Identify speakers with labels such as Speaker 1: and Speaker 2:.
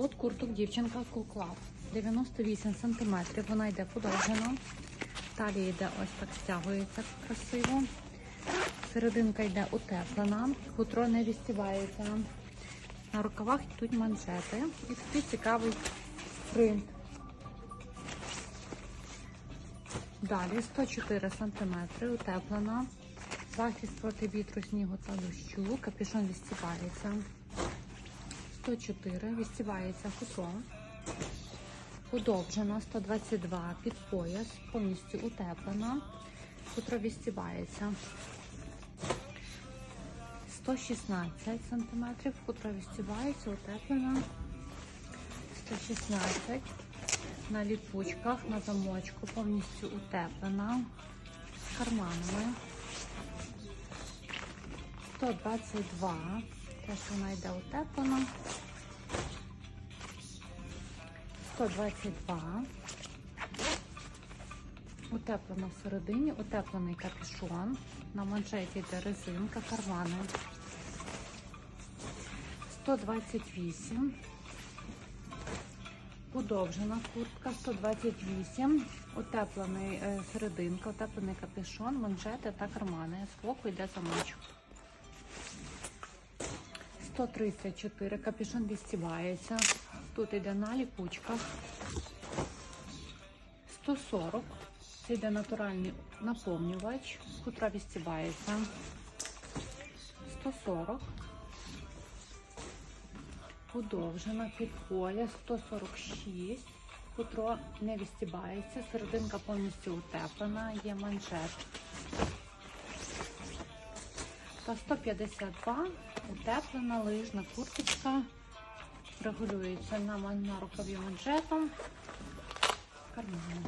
Speaker 1: От курток дівчинка Куклав. 98 см. Вона йде подовжена. Талія йде ось так стягується красиво. Серединка йде утеплена. Хутро не відстівається. На рукавах йдуть манжети. І такий цікавий принт. Далі 104 см, утеплена. Захист проти вітру, снігу та дощу. Капюшон відстібається. 104, відстібається хутро. Подовжена 122 під пояс, повністю утеплена. Хутро відстібається. 116 см, хутро відстібається, утеплена. 116 на ліпучках, на замочку, повністю утеплена. З карманами. 122. Теж вона йде утеплена. 122. Утеплено всередині, утеплений капюшон. На манжеті йде резинка, кармани. 128. Подовжена куртка 128, утеплений серединка, утеплений капюшон, манжети та кармани. З йде замочок. 134, капюшон відстібається. Тут йде на ліпучках. 140. Це йде натуральний наповнювач. Хутра відстібається. 140. Подовжена під пояс 146. Хутро не відстібається. Серединка повністю утеплена, є манжет. Та 152 утеплена лижна курточка. Регулюється на, рукаві манжетом. Карманом.